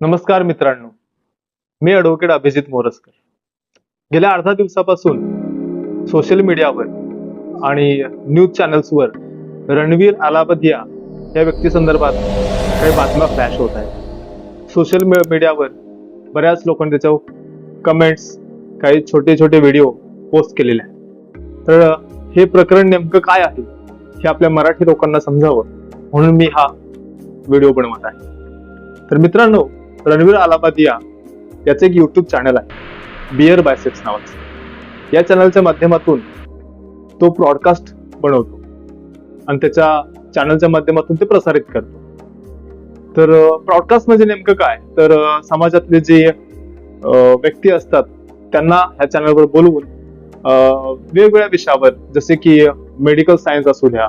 नमस्कार मित्रांनो. मी ॲडव्होकेट अभिजित मोरसकर गेल्या अर्धा दिवसापासून सोशल मीडियावर आणि न्यूज चॅनल्सवर रणवीर अलाबदिया या व्यक्तीसंदर्भात काही बातम्या फ्लॅश होत आहेत. सोशल मीडियावर बऱ्याच लोकांनी त्याच्यावर कमेंट्स काही छोटे छोटे व्हिडिओ पोस्ट केलेले आहेत. तर हे प्रकरण नेमकं काय आहे हे आपल्या मराठी लोकांना समजावं म्हणून मी हा व्हिडिओ बनवत आहे. तर मित्रांनो रणवीर अलाबादिया याचं एक युट्यूब चॅनल आहे. बिअर बायसेप्स नावाचं. या चॅनलच्या माध्यमातून तो ब्रॉडकास्ट बनवतो. आणि त्याच्या चॅनलच्या माध्यमातून ते प्रसारित करतो. तर ब्रॉडकास्ट म्हणजे नेमकं काय? तर समाजातले जे व्यक्ती असतात त्यांना ह्या चॅनलवर बोलवून अं, वेगवेगळ्या विषयावर जसे की मेडिकल सायन्स असू द्या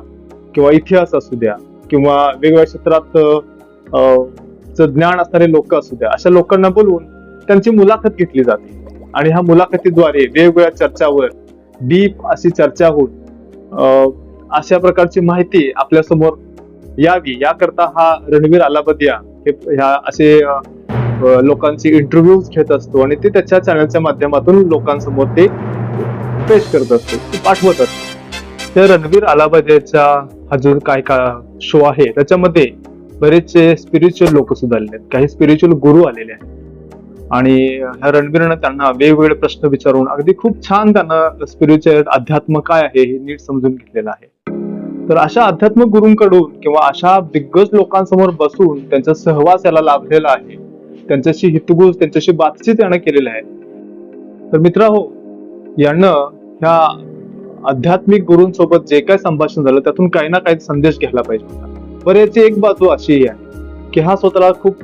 किंवा इतिहास असू द्या किंवा वेगवेगळ्या क्षेत्रात अं, ज्ञान असणारे लोक असू द्या अशा लोकांना बोलवून त्यांची मुलाखत घेतली जाते. आणि ह्या मुलाखतीद्वारे वेगवेगळ्या चर्चावर डीप अशी चर्चा होऊन अशा प्रकारची माहिती आपल्यासमोर यावी. याकरता हा रणवीर अलाबदिया हे ह्या असे लोकांची लोकांचे इंटरव्ह्यूज घेत असतो आणि ते त्याच्या चॅनलच्या माध्यमातून लोकांसमोर ते पेश करत असतो ते पाठवत असतो. तर रणवीर अलाबदियाचा हा जो काय का शो आहे त्याच्यामध्ये बरेचसे स्पिरिच्युअल लोक सुद्धा आलेले आहेत काही स्पिरिच्युअल गुरु आलेले आहेत. आणि ह्या रणबीरनं त्यांना वेगवेगळे प्रश्न विचारून अगदी खूप छान त्यांना स्पिरिच्युअल अध्यात्म काय आहे हे नीट समजून घेतलेलं आहे. तर अशा अध्यात्म गुरूंकडून किंवा अशा दिग्गज लोकांसमोर बसून त्यांचा सहवास याला लाभलेला आहे. त्यांच्याशी हितगुज त्यांच्याशी बातचीत यानं केलेलं आहे. तर मित्र हो यानं ह्या आध्यात्मिक गुरूंसोबत जे काय संभाषण झालं त्यातून काही ना काही संदेश घ्यायला पाहिजे होता. बरं याची एक बाजू अशी आहे की हा स्वतःला खूप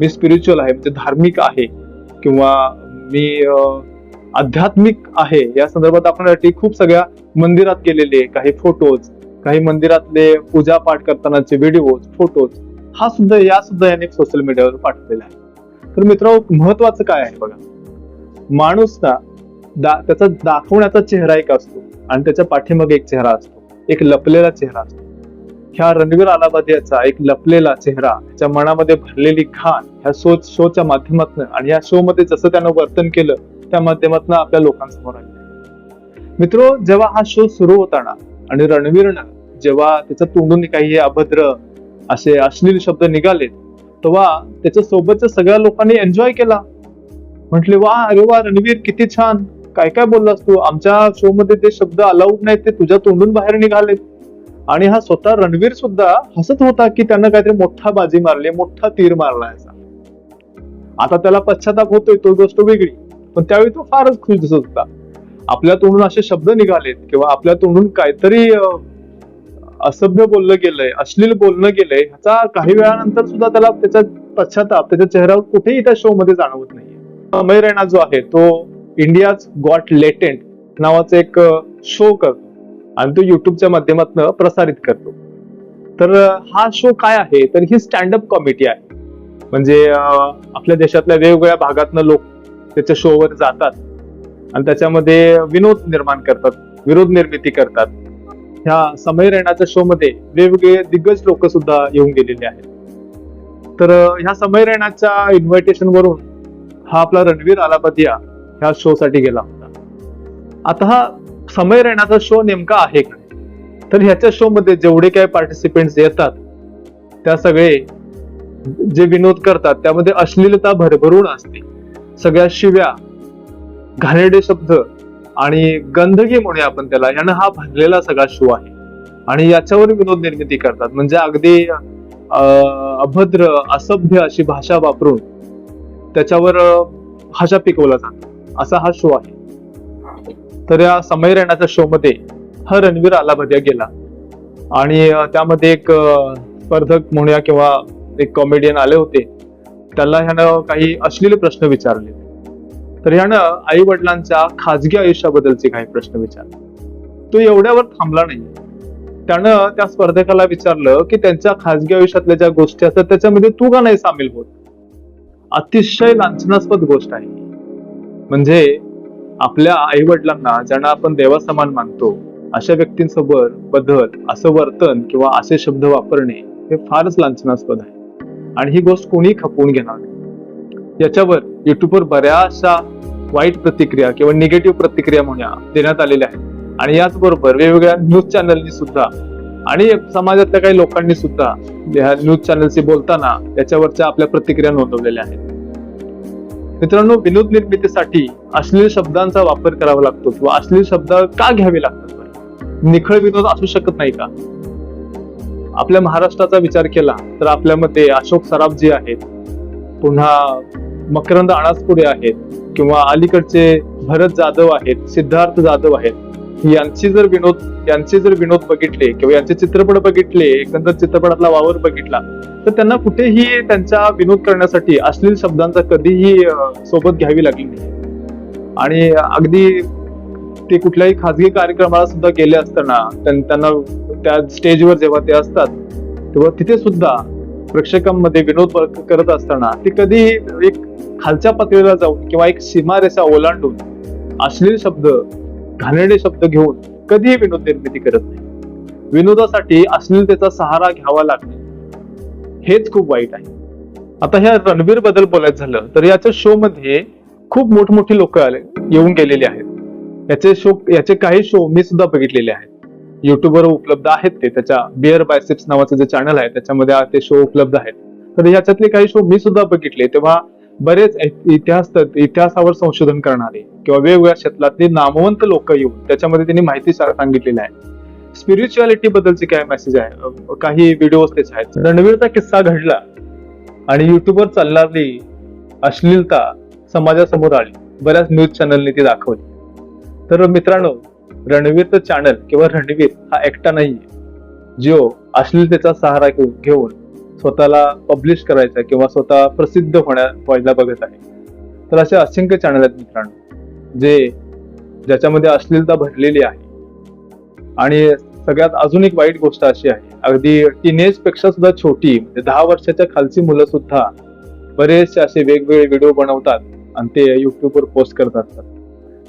मी स्पिरिच्युअल आहे म्हणजे धार्मिक आहे किंवा मी अं, आध्यात्मिक आहे. या संदर्भात आपण खूप सगळ्या मंदिरात केलेले काही फोटोज काही मंदिरातले पूजा पाठ करतानाचे व्हिडिओज फोटोज हा सुद्धा या सुद्धा याने सोशल मीडियावर पाठवलेला आहे. तर मित्र महत्वाचं काय आहे बघा? माणूस ना दा, त्याचा दाखवण्याचा चेहरा एक असतो आणि त्याच्या पाठीमागे एक चेहरा असतो. एक लपलेला चेहरा असतो. ह्या रणवीर अलाबादियाचा एक लपलेला चेहरा त्याच्या मनामध्ये भरलेली घाण ह्या शो शोच्या माध्यमातून आणि या शो मध्ये जसं त्यानं वर्तन केलं त्या माध्यमातून आपल्या लोकांसमोर आले. मित्र जेव्हा हा शो सुरू होताना आणि रणवीरनं जेव्हा त्याच्या तोंडून काही अभद्र असे अश्लील शब्द निघाले तेव्हा त्याच्या सोबतच्या सगळ्या लोकांनी एन्जॉय केला. म्हटले वा अरे वा रणवीर किती छान. काय काय बोललास तू? आमच्या शो मध्ये ते शब्द अलाउड नाहीत ते तुझ्या तोंडून बाहेर निघालेत. आणि हा स्वतः रणवीर सुद्धा हसत होता की त्यानं काहीतरी मोठा बाजी मारली मोठा तीर मारला याचा. आता त्याला पश्चाताप होतोय तो गोष्ट वेगळी. पण त्यावेळी तो फारच खुश दिसत होता. आपल्या तोंडून असे शब्द निघालेत किंवा आपल्या तोंडून काहीतरी असभ्य बोललं गेलंय अश्लील बोलणं गेलंय ह्याचा काही वेळानंतर सुद्धा त्याला त्याचा पश्चाताप त्याच्या चेहऱ्यावर कुठेही त्या शो मध्ये जाणवत नाही अमय रैना जो आहे तो इंडियाज गॉट लेटेंट नावाचा एक शो करतो. आणि तो युट्यूबच्या माध्यमातून प्रसारित करतो. तर हा शो काय आहे? तर ही स्टँडअप कॉमेडी आहे. म्हणजे आपल्या देशातल्या वेगवेगळ्या भागातनं लोक त्याच्या शोवर जातात आणि त्याच्यामध्ये विनोद निर्माण करतात विरोध निर्मिती करतात. ह्या समय रैनाच्या शो मध्ये वेगवेगळे दिग्गज लोक सुद्धा येऊन गेलेले आहेत. तर ह्या समय रैनाच्या इन्व्हायटेशन वरून हा आपला रणवीर आलापतिया ह्या शो साठी गेला होता. आता हा समय रैनाचा शो नेमका आहे का? तर ह्याच्या शो मध्ये जेवढे काही पार्टिसिपेंट्स येतात त्या सगळे जे विनोद करतात त्यामध्ये अश्लीलता भरभरून असते. सगळ्या शिव्या घाणेरडे शब्द आणि गंदगी म्हणूया आपण त्याला यानं हा भरलेला सगळा शो आहे. आणि याच्यावर विनोद निर्मिती करतात. म्हणजे अगदी अं, अभद्र असभ्य अशी भाषा वापरून त्याच्यावर भाषा पिकवला जातो. असा हा शो आहे. तर या समय रैनाच्या शो मध्ये हा रणवीर अलाबदिया गेला. आणि त्यामध्ये एक स्पर्धक म्हणूया किंवा एक कॉमेडियन आले होते. त्याला ह्यानं काही अश्लील प्रश्न विचारले. तर ह्यानं आई वडिलांच्या खाजगी आयुष्याबद्दलचे काही प्रश्न विचारले. तो एवढ्यावर थांबला नाही. त्यानं त्या स्पर्धकाला विचारलं की त्यांच्या खाजगी आयुष्यातल्या ज्या गोष्टी असतात त्याच्यामध्ये तू का नाही सामील होत? अतिशय लांछनास्पद गोष्ट आहे म्हणजे आपल्या आई वडिलांना ज्यांना आपण देवासमान मानतो अशा व्यक्तींसोबत बदल असं वर्तन किंवा असे शब्द वापरणे हे फारच लांछनास्पद आहे. आणि ही गोष्ट कोणी खपवून घेणार नाही. याच्यावर युट्यूबवर बऱ्याचशा वाईट प्रतिक्रिया किंवा निगेटिव्ह प्रतिक्रिया म्हणूया देण्यात आलेल्या आहेत. आणि याचबरोबर वेगवेगळ्या न्यूज चॅनलनी सुद्धा आणि समाजातल्या काही लोकांनी सुद्धा ह्या न्यूज चॅनलशी बोलताना याच्यावरच्या आपल्या प्रतिक्रिया नोंदवलेल्या आहेत. मित्रांनो विनोद निर्मितीसाठी अश्लील शब्दांचा वापर करावा लागतो किंवा अश्लील शब्द का घ्यावे लागतात? निखळ विनोद असू शकत नाही का? आपल्या महाराष्ट्राचा विचार केला तर आपल्यामध्ये अशोक सराफजी आहेत पुन्हा मकरंद अणासपुडे आहेत किंवा अलीकडचे भरत जाधव आहेत सिद्धार्थ जाधव आहेत. यांची जर विनोद यांचे जर विनोद बघितले किंवा यांचे चित्रपट बघितले एकंदर चित्रपटातला वावर बघितला तर त्यांना कुठेही त्यांच्या विनोद करण्यासाठी अश्लील शब्दांचा कधीही सोबत घ्यावी लागली नाही. आणि अगदी ते कुठल्याही खाजगी कार्यक्रमाला सुद्धा गेले असताना त्यांना त्या स्टेजवर जेव्हा ते असतात तेव्हा तिथे सुद्धा प्रेक्षकांमध्ये विनोद करत असताना ते कधी एक खालच्या पातळीला जाऊन किंवा एक सीमारेषा ओलांडून अश्लील शब्द घाणेरडे शब्द घेऊन कधीही विनोद निर्मिती करत नाही. विनोदासाठी अश्लीलतेचा सहारा घ्यावा लागणे हेच खूप वाईट आहे. आता ह्या रणवीरबद्दल बोलायचं झालं तर याच्या शो मध्ये खूप मोठमोठी लोक आले येऊन गेलेली आहेत. याचे शो याचे काही शो मी सुद्धा बघितलेले आहेत. युट्यूबवर उपलब्ध आहेत ते त्याच्या बिअर बायसेप्स नावाचं जे चॅनल आहे त्याच्यामध्ये ते शो उपलब्ध आहेत. तर ह्याच्यातले काही शो मी सुद्धा बघितले तेव्हा बरेच इतिहास इतिहासावर संशोधन करणारे किंवा वेगवेगळ्या क्षेत्रातले नामवंत लोक येऊन त्याच्यामध्ये त्यांनी माहिती सांगितलेली आहे. स्पिरिच्युअलिटी बद्दलचे काय मेसेज आहे? काही व्हिडिओज तेच आहेत. रणवीरचा किस्सा घडला आणि युट्यूबवर चालणारी अश्लीलता समाजासमोर आली. बऱ्याच न्यूज चॅनलने ती दाखवली. तर मित्रांनो रणवीरचं चॅनल किंवा रणवीर हा एकटा नाहीये. जो अश्लीलतेचा सहारा घेऊन घेऊन स्वतःला पब्लिश करायचा किंवा स्वतः प्रसिद्ध होण्या व्हायला बघत आहे. तर असे असंख्य चॅनल आहेत मित्रांनो जे ज्याच्यामध्ये अश्लीलता भरलेली आहे. आणि सगळ्यात अजून एक वाईट गोष्ट अशी आहे अगदी टीनेजपेक्षा सुद्धा छोटी म्हणजे दहा वर्षाच्या खालची मुलं सुद्धा बरेचसे असे वेगवेगळे व्हिडिओ बनवतात आणि ते युट्यूबवर पोस्ट करत असतात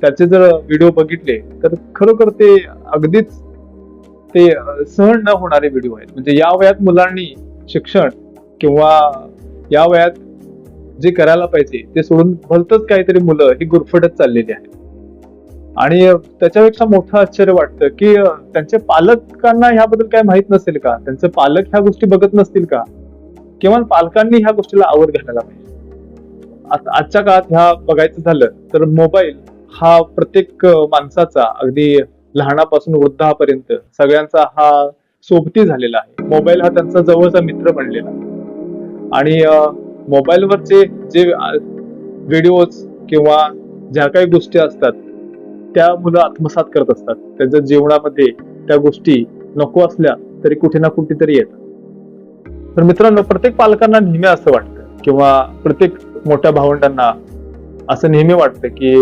त्याचे जर व्हिडिओ बघितले तर खरोखर ते अगदीच ते सहन न होणारे व्हिडिओ आहेत. म्हणजे या वयात मुलांनी शिक्षण किंवा या वयात जे करायला पाहिजे ते सोडून भलतच काहीतरी मुलं ही गुरफटत चाललेली आहेत. आणि त्याच्यापेक्षा मोठं आश्चर्य वाटतं की त्यांचे त्यांच्या पालकांना ह्याबद्दल काय माहीत नसेल का? त्यांचे पालक ह्या गोष्टी बघत नसतील का? किमान पालकांनी ह्या गोष्टीला आवड घालायला पाहिजे. आता आजच्या काळात ह्या बघायचं झालं तर मोबाईल हा प्रत्येक माणसाचा अगदी लहानापासून वृद्धापर्यंत सगळ्यांचा हा सोबती झालेला आहे. मोबाईल हा त्यांचा जवळचा मित्र बनलेला आणि मोबाईलवरचे जे व्हिडिओज किंवा ज्या काही गोष्टी असतात त्या मुलं आत्मसात करत असतात. त्यांच्या जीवनामध्ये त्या गोष्टी नको असल्या तरी कुठे ना कुठे तरी येतात. तर मित्रांनो प्रत्येक पालकांना नेहमी असं वाटतं किंवा प्रत्येक मोठ्या भावंडांना असं नेहमी वाटतं की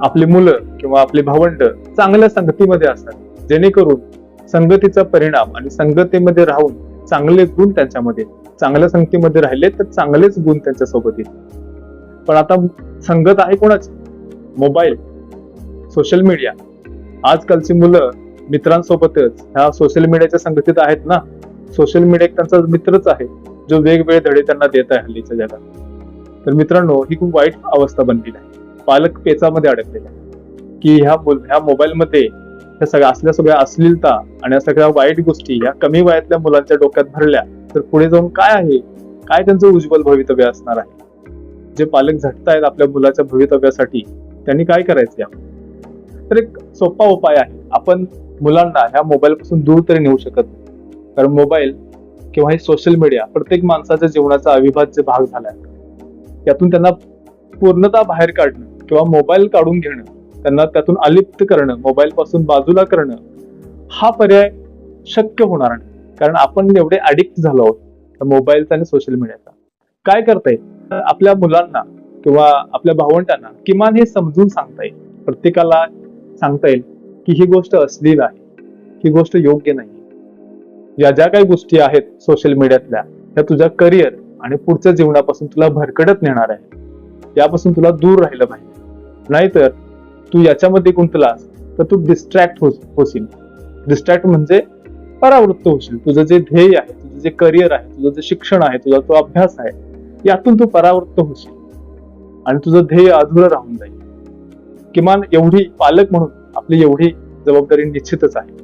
आपली मुलं किंवा आपली भावंड चांगल्या संगतीमध्ये असतात. जेणेकरून संगतीचा परिणाम आणि संगतीमध्ये राहून चांगले गुण त्यांच्यामध्ये चांगल्या संगतीमध्ये राहिले तर चांगलेच गुण त्यांच्यासोबत येतील. पण आता संगत आहे कोणाची? Mobile social media. आजकालची मुलं मित्रांसोबतच ह्या सोशल मीडियाच्या संगतीत आहेत ना? सोशल मीडिया एक त्यांचा मित्रच आहे जो वेगवेगळे धडे त्यांना देत आहे हल्लीच्या जगात. तर मित्रांनो ही खूप वाईट अवस्था बनलेली आहे. पालक पेचामध्ये अडकलेले आहे की ह्या ह्या मोबाईलमध्ये ह्या सगळ्या असल्या सगळ्या अश्लीलता आणि या सगळ्या वाईट गोष्टी या कमी वयातल्या मुलांच्या डोक्यात भरल्या तर पुढे जाऊन काय आहे? काय त्यांचं उज्ज्वल भवितव्य असणार आहे? जे पालक झटतायत आपल्या मुलाच्या भवितव्यासाठी त्यांनी काय करायचं या तर एक सोपा उपाय आहे. आपण मुलांना ह्या मोबाईल पासून दूर तरी नेऊ शकत नाही. कारण मोबाईल किंवा हे सोशल मीडिया प्रत्येक माणसाच्या जीवनाचा अविभाज्य भाग झालाय. यातून त्यांना पूर्णतः बाहेर काढणं किंवा मोबाईल काढून घेणं त्यांना त्यातून अलिप्त करणं मोबाईल पासून बाजूला करणं हा पर्याय शक्य होणार नाही. कारण आपण एवढे अडिक्ट झालो आहोत मोबाईलचा आणि सोशल मीडियाचा काय करता येईल? आपल्या मुलांना किंवा आपल्या भावंडांना किमान हे समजून सांगता येईल. प्रत्येकाला सांगता येईल की ही गोष्ट अश्लील आहे ही गोष्ट योग्य नाही. या ज्या काही गोष्टी आहेत सोशल मीडियातल्या त्या तुझ्या करिअर आणि पुढच्या जीवनापासून तुला भरकटत नेणार आहे यापासून तुला दूर राहिलं पाहिजे. नाहीतर तू याच्यामध्ये गुंतलास तर तू डिस्ट्रॅक्ट हो होशील. डिस्ट्रॅक्ट म्हणजे परावृत्त होशील. तुझं जे ध्येय आहे तुझं जे करिअर आहे तुझं जे शिक्षण आहे तुझा तो अभ्यास आहे यातून तू परावृत्त होशील. आणि तुझं ध्येय अधुरं राहून जाईल. किमान एवढी पालक म्हणून आपली एवढी जबाबदारी निश्चितच आहे.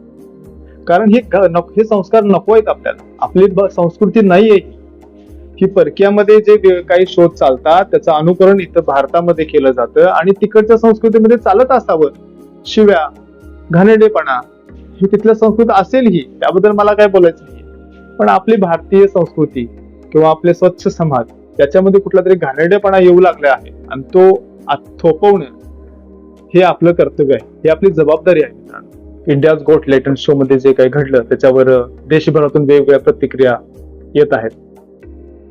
कारण हे हे संस्कार नको आहेत आपल्याला. आपली संस्कृती नाही आहे की परकीयामध्ये जे काही शोध चालतात त्याचं अनुकरण इथं भारतामध्ये केलं जातं आणि तिकडच्या संस्कृतीमध्ये चालत असावं. शिव्या घाणेरडेपणा ही तिथल्या संस्कृत असेल ही त्याबद्दल मला काय बोलायचं नाही पण आपली भारतीय संस्कृती किंवा आपले स्वच्छ समाज त्याच्यामध्ये कुठला तरी घाणेरडेपणा येऊ लागला आहे आणि तो थोपवणं हे आपलं कर्तव्य आहे. ही आपली जबाबदारी आहे मित्रांनो. इंडियाज गोट लेटन शो मध्ये जे काही घडलं त्याच्यावर देशभरातून वेगवेगळ्या प्रतिक्रिया येत आहेत.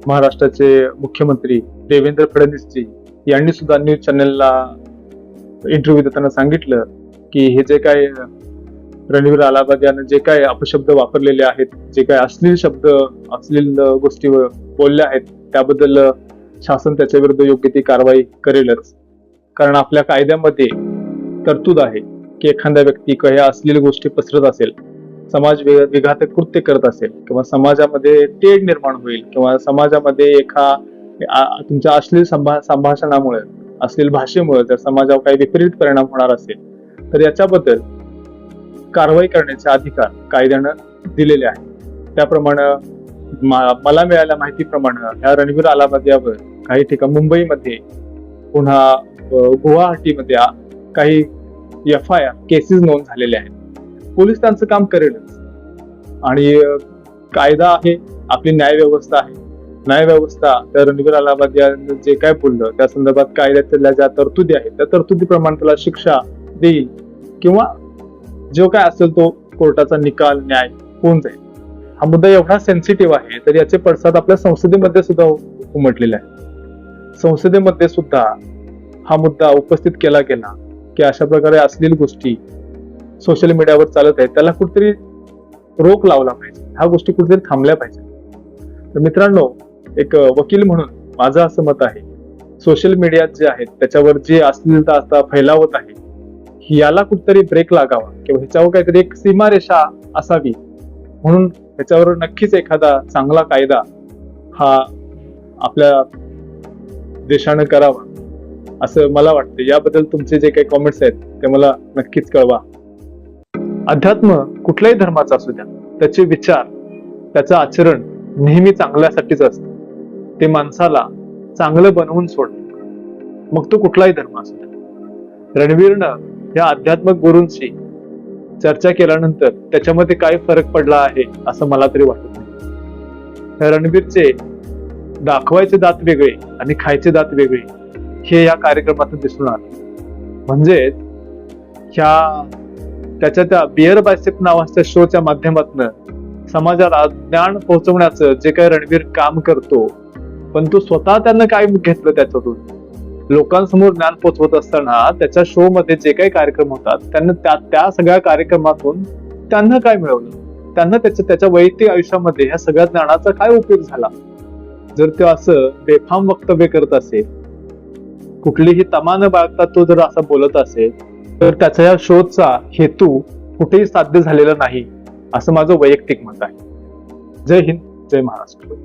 महाराष्ट्राचे मुख्यमंत्री देवेंद्र फडणवीसजी यांनी सुद्धा न्यूज चॅनलला इंटरव्ह्यू देताना सांगितलं की हे जे काय रणवीर अलाहाबाद यानं जे काय अपशब्द वापरलेले आहेत जे काय अश्लील शब्द अश्लील गोष्टी बोलल्या आहेत त्याबद्दल शासन त्याच्या विरुद्ध योग्य ती कारवाई करेलच. कारण आपल्या कायद्यामध्ये तरतूद आहे की एखाद्या व्यक्ती काही अश्लील गोष्टी पसरत असेल समाज विघातक कृत्य करत असेल किंवा समाजामध्ये तेढ निर्माण होईल किंवा समाजामध्ये एका आ- तुमच्या अश्लील संभा संभाषणामुळे अश्लील भाषेमुळे जर समाजावर काही विपरीत परिणाम होणार असेल तर याच्याबद्दल कारवाई करण्याचे अधिकार कायद्यानं दिलेले आहे त्याप्रमाणे मा- मला मिळाल्या माहितीप्रमाणे ह्या रणवीर अलाहाबाद यावर काही ठिकाण मुंबईमध्ये पुन्हा गुवाहाटीमध्ये काही एफ आय आर केसेस नोंद झालेल्या आहेत. पोलीस त्यांचं काम करेलच आणि कायदा आहे आपली न्याय व्यवस्था आहे. न्याय व्यवस्था त्या रणवीर अलाहाबाद यांनी जे काय बोललं त्या संदर्भात कायद्यातल्या ज्या तरतुदी आहेत त्या तरतुदीप्रमाणे त्याला शिक्षा देईल किंवा जो काय असेल तो कोर्टाचा निकाल न्याय होऊन जाईल. हा मुद्दा एवढा सेन्सिटिव्ह आहे तर याचे पडसाद आपल्या संसदेमध्ये सुद्धा उमटलेले आहे संसदेमध्ये सुद्धा हा मुद्दा उपस्थित केला गेला की अशा प्रकारे असलेली गोष्टी सोशल मीडियावर चालत आहे त्याला कुठेतरी रोख लावला पाहिजे. ह्या गोष्टी कुठेतरी थांबल्या पाहिजे तर मित्रांनो एक वकील म्हणून माझं असं मत आहे सोशल मीडिया जे आहेत त्याच्यावर जे अश्लीलता आता फैलावत आहे याला कुठतरी ब्रेक लागावा किंवा ह्याच्यावर काहीतरी एक सीमारेषा असावी. म्हणून ह्याच्यावर नक्कीच एखादा चांगला कायदा हा आपल्या देशानं करावा असं मला वाटतं. याबद्दल तुमचे जे काही कॉमेंट्स आहेत ते मला नक्कीच कळवा. अध्यात्म कुठल्याही धर्माचा असू द्या त्याचे विचार त्याचं आचरण नेहमी चांगल्यासाठीच असतं. ते माणसाला चांगलं बनवून सोडतं. मग तो कुठलाही धर्म असू द्या. रणवीरनं या आध्यात्मिक गुरूंशी चर्चा केल्यानंतर त्याच्यामध्ये काय फरक पडला आहे असं मला तरी वाटत नाही. रणबीरचे रणवीरचे दाखवायचे दात वेगळे आणि खायचे दात वेगळे हे या कार्यक्रमातून दिसून आले. म्हणजे ह्या त्याच्या त्या बिअर बायसेप नावाच्या शोच्या माध्यमातून समाजाला ज्ञान पोहोचवण्याचं जे काही रणवीर काम करतो पण तो स्वतः त्यानं काय घेतलं त्याच्यातून? लोकांसमोर ज्ञान पोचवत असताना त्याच्या शो मध्ये जे काही कार्यक्रम होतात त्यांना त्या त्या सगळ्या कार्यक्रमातून त्यांना काय मिळवलं? त्यांना त्याच्या त्याच्या वैयक्तिक आयुष्यामध्ये ह्या सगळ्या ज्ञानाचा काय उपयोग झाला? जर तो असं बेफाम वक्तव्य करत असेल कुठलीही तमा न बाळगता तो जर असं बोलत असेल तर त्याचा या शोधचा हेतू कुठेही साध्य झालेला नाही असं माझं वैयक्तिक मत आहे. जय हिंद जय महाराष्ट्र.